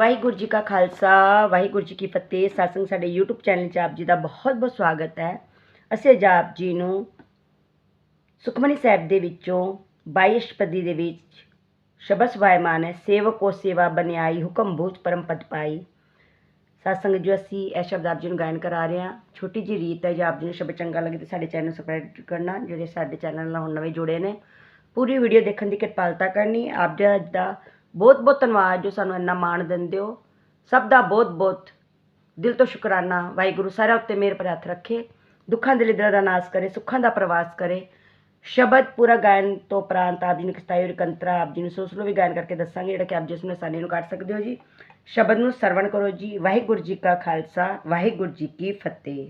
ਵਾਹਿਗੁਰੂ ਜੀ ਕਾ ਖਾਲਸਾ, ਵਾਹਿਗੁਰੂ ਜੀ ਕੀ ਫਤਿਹ। ਸਾਸੰਗ ਸਾਡੇ YouTube channel 'ਚ ਆਪ ਜੀ ਦਾ ਬਹੁਤ-ਬਹੁਤ ਸਵਾਗਤ ਹੈ। ਅਸੀਂ ਅੱਜ ਆਪ ਜੀ ਨੂੰ ਸੁਖਮਨੀ ਸਾਹਿਬ ਦੇ ਵਿੱਚੋਂ 22 ਅਸ਼ਟਪਦੀ ਦੇ ਵਿੱਚ ਸ਼ਬਦ ਸਵਾਇਮਾਨ ਹੈ, ਸੇਵਕੋ ਸੇਵਾ ਬਨਿਆਈ, ਹੁਕਮ ਬੂਝ ਪਰਮ ਪਦ ਪਾਈ। ਸਾਸੰਗ ਜੋ ਅਸੀਂ ਇਹ ਸ਼ਬਦ ਆਪ ਜੀ ਨੂੰ ਗਾਇਨ ਕਰਾ ਰਹੇ ਹਾਂ, ਛੋਟੀ ਜੀ ਰੀਤ ਹੈ ਜੇ ਆਪ ਜੀ ਨੂੰ ਸ਼ਬਦ ਚੰਗਾ ਲੱਗੇ ਤਾਂ ਸਾਡੇ ਚੈਨਲ ਨੂੰ ਸਬਸਕ੍ਰਾਈਬ ਕਰਨਾ, ਜਿਹੜੇ ਸਾਡੇ ਚੈਨਲ ਨਾਲ ਹੁਣ ਨਵੇਂ ਜੁੜੇ ਨੇ। ਪੂਰੀ ਵੀਡੀਓ ਦੇਖਣ ਦੀ ਕਿਰਪਾਲਤਾ ਕਰਨੀ, ਆਪ ਜੀ ਦਾ ਬਹੁਤ ਬਹੁਤ ਧੰਨਵਾਦ ਜੋ ਸਾਨੂੰ ਇੰਨਾ ਮਾਣ ਦਿੰਦੇ ਹੋ। ਸਭ ਦਾ ਬਹੁਤ ਬਹੁਤ ਦਿਲ ਤੋਂ ਸ਼ੁਕਰਾਨਾ। ਵਾਹਿਗੁਰੂ ਸਾਰਿਆਂ ਉੱਤੇ ਮਿਹਰ ਪਰ ਹੱਥ ਰੱਖੇ। ਦੁੱਖਾਂ ਦੇ ਲਿਦਰਾ ਦਾ ਨਾਸ ਕਰੇ, ਸੁੱਖਾਂ ਦਾ ਪ੍ਰਵਾਸ ਕਰੇ। ਸ਼ਬਦ ਪੂਰਾ ਗਾਇਨ ਤੋਂ ਉਪਰੰਤ ਆਪ ਜੀ ਨੂੰ ਕਿਸਤਾਈ ਔਰ ਕੰਤਰਾ ਆਪ ਜੀ ਨੂੰ ਸੋਸਲੋ ਵੀ ਗਾਇਨ ਕਰਕੇ ਦੱਸਾਂਗੇ, ਜਿਹੜਾ ਕਿ ਆਪ ਜਿਸ ਨੂੰ ਆਸਾਨੀ ਨੂੰ ਕੱਢ ਸਕਦੇ ਹੋ ਜੀ। ਸ਼ਬਦ ਨੂੰ ਸਰਵਣ ਕਰੋ ਜੀ। ਵਾਹਿਗੁਰੂ ਜੀ ਕਾ ਖਾਲਸਾ, ਵਾਹਿਗੁਰੂ ਜੀ ਕੀ ਫਤਿਹ।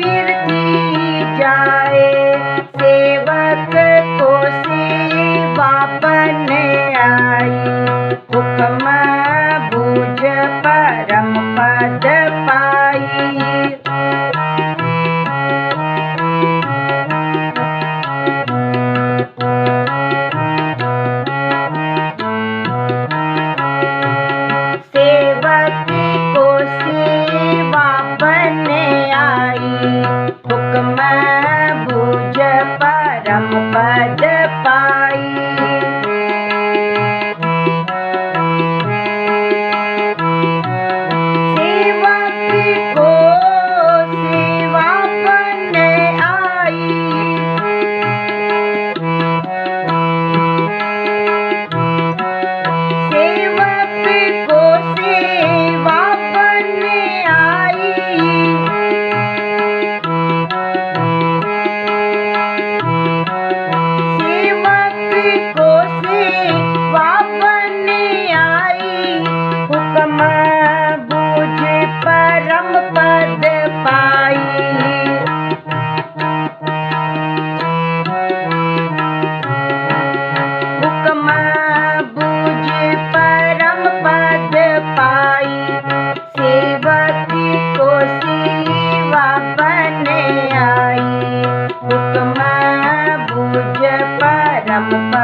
न फिरती जाए Bye.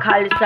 ਖਾਲਸਾ